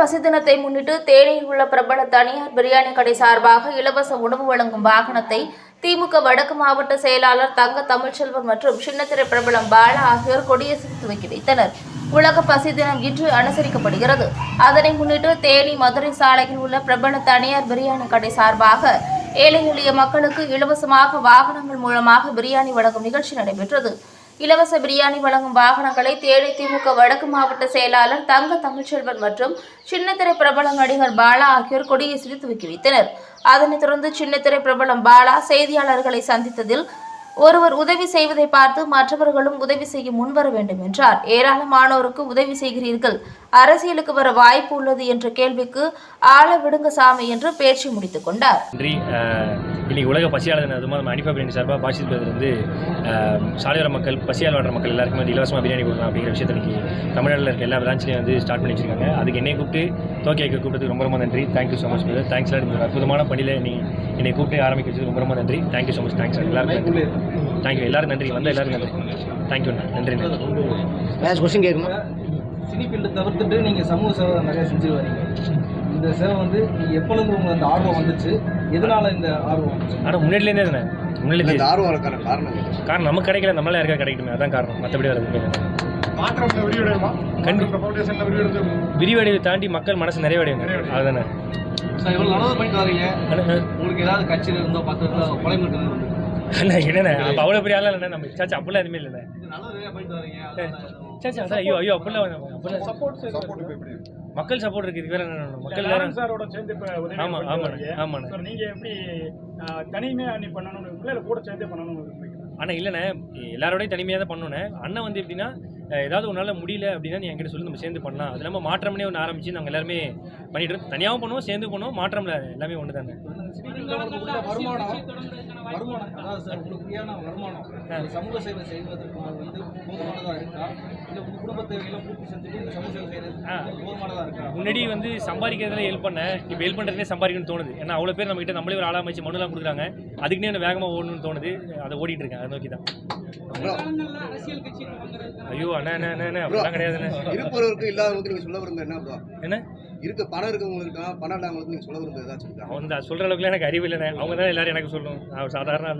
பசி தினத்தை முன்னிட்டு தேனியில் உள்ள பிரபல தனியார் பிரியாணி கடை சார்பாக இலவச உணவு வழங்கும் வாகனத்தை திமுக வடக்கு மாவட்ட செயலாளர் தங்க தமிழ்ச்செல்வன் மற்றும் சின்னத்திரை பிரபலம் பாலா ஆகியோர் கொடியசைத்து துவக்கி வைத்தனர் உலக பசி தினம் இன்று அனுசரிக்கப்படுகிறது. அதனை முன்னிட்டு தேனி மதுரை சாலையில் உள்ள பிரபல தனியார் பிரியாணி கடை சார்பாக ஏழை எளிய மக்களுக்கு இலவசமாக வாகனங்கள் மூலமாக பிரியாணி வழங்கும் நிகழ்ச்சி நடைபெற்றது. இலவச பிரியாணி வழங்கும் வாகனங்களை தேனி திமுக வடக்கு மாவட்ட செயலாளர் தங்க தமிழ்ச்செல்வன் மற்றும் சின்னத்திரை பிரபல நடிகர் பாலா ஆகியோர் கொடியசைத்து துவக்கி வைத்தனர். அதனைத் தொடர்ந்து சின்னத்திரை பிரபலம் பாலா செய்தியாளர்களை சந்தித்ததில் ஒருவர் உதவி செய்வதை பார்த்து மற்றவர்களும் உதவி செய்ய முன்வர வேண்டும் என்றார். ஏராளமானோருக்கு உதவி செய்கிறீர்கள். அரசியலுக்கு வர வாய்ப்பு உள்ளது என்ற கேள்விக்கு ஆள விடுங்க சாமி என்று பேச்சு முடித்துக் கொண்டார். நன்றி. இன்னைக்கு உலக பசியாளர் தினம் நம்ம அனிஃபா பிரியாணி சார்பாக பாசித் வந்து சாலையோர மக்கள் பசியால் வாழ்ற மக்கள் எல்லாருக்குமே வந்து இலவசமாக பிரியாணி கொடுக்கலாம் அப்படிங்கிற விஷயத்தை இன்னைக்கு தமிழ்நாட்டில் இருக்க எல்லா பிரான்ச்லையும் வந்து ஸ்டார்ட் பண்ணி வச்சிருக்காங்க அதுக்கு என்னை கூப்பிட்டு தோக்கி கூப்பிட்டதுக்கு ரொம்ப ரொம்ப நன்றி. Thank you so much brother thanks sir இந்த அற்புதமான பணியில் நீ என்னை கூப்பிட்டு ஆரம்பிக்க வச்சது ரொம்ப ரொம்ப நன்றி. Thank you so much thanks sir எல்லாருக்கும் தேங்க்யூ எல்லாரும் நன்றி. வந்த எல்லாரும் நன்றி. தேங்க்யூ நன்றி நன்றி. ஏதாச்சும் கொஸ்டின் கேட்கணும் சினி ஃபீல்டு தவிர்த்துட்டு நீங்கள் சமூக சேவை நிறைய செஞ்சு வரீங்க. இந்த சேவை வந்து நீங்கள் எப்போலேருந்து உங்களுக்கு அந்த ஆர்வம் வந்துச்சு? எதனால இந்த ஆர்வம் ஆனால் முன்னாடிலேருந்தே தானே. முன்னாடி இந்த ஆர்வம் இருக்கான காரணம்? காரணம் நமக்கு கிடைக்கல. நம்மளால யாருக்கா கிடைக்கணுமே அதான் காரணம். மற்றபடி விரிவடைந்து விரிவடைவை தாண்டி மக்கள் மனசு நிறைவடையும். அதுதானே உங்களுக்கு ஏதாவது கட்சியில் இருந்தோ பத்து கொலை அண்ணா என்னண்ணே? அப்போ அவ்வளோ பெரிய ஆளா இல்லைண்ணே நம்ம? சாச்சா அப்படிலாம் எதுவுமே இல்லைண்ணே. சாச்சா அதான் ஐயோ ஐயோ அப்படிலாம் சப்போர்ட் மக்கள் சப்போர்ட் இருக்கு இதுக்கு வேற? மக்கள் சாரோட சேர்ந்து இப்போ ஆமா. ஆமாண்ணே. சார் நீங்க எப்படி ஆஹ், தனிமையா நீ பண்ணணும்னு இல்லை கூட சேர்ந்தே பண்ணணும்னு ஆனால் இல்லைண்ணே. எல்லாரோடையும் தனிமையாக தான் பண்ணோண்ணே அண்ணன் வந்து எப்படின்னா ஏதாவது உன்னால முடியல அப்படின்னா நீ என்கிட்ட சொல்லி நம்ம சேர்ந்து பண்ணலாம். அது இல்லாமல் மாற்றம்னே ஒன்று ஆரம்பிச்சு நாங்கள் எல்லாருமே பண்ணிட்டு இருக்கோம். தனியாகவும் பண்ணுவோம் சேர்ந்து பண்ணுவோம். மாற்றம்ல எல்லாமே ஒன்று தானே சினி ஃபீல்டில் உங்களுக்கு வருமானம் வருமானம் அதாவது சார் உங்களுக்கு ஃப்ரீயான வருமானம் இந்த சமூக சேவை செய்வதற்கு வந்து போதுமானதாக இருக்கா? இல்லை உங்கள் குடும்ப தேவைகளை பூர்த்தி செஞ்சுட்டு இந்த சமூக சேவை செய்யறதுக்கு போதுமானதாக இருக்கா? முன்னாடி வந்து சம்பாதிக்கிறதுல ஹெல்ப் பண்ணேன் இப்போ ஹெல்ப் பண்ணுறதுலே சம்பாதிக்கணும்னு தோணுது. ஏன்னா அவ்வளோ பேர் நம்மகிட்ட நம்மளே ஒரு ஆளாக வச்சு மனுலாம் கொடுக்குறாங்க. அதுக்குன்னே எனக்கு வேகமாக ஓடணும்னு தோணுது? அதை ஓடிட்டு இருக்கேன். அதை நோக்கி தான் ஐயோ இருப்பவர்களுக்கு இல்லாதவங்களுக்கு நீங்க சொல்ல விரும்ப என்ன ப்ரோ என்ன? இருக்க பணம் இருக்கவங்களுக்கு இருக்கலாம் பணம் இல்லாதவங்களுக்கு நீங்க சொல்ல விரும்ப ஏதாச்சும் இருக்கா? அவன் சொல்கிற அளவுக்குலாம் எனக்கு அறிவு இல்லைண்ணே. அவங்க தான் எல்லாரும் எனக்கு சொல்லணும் நான் சாதாரண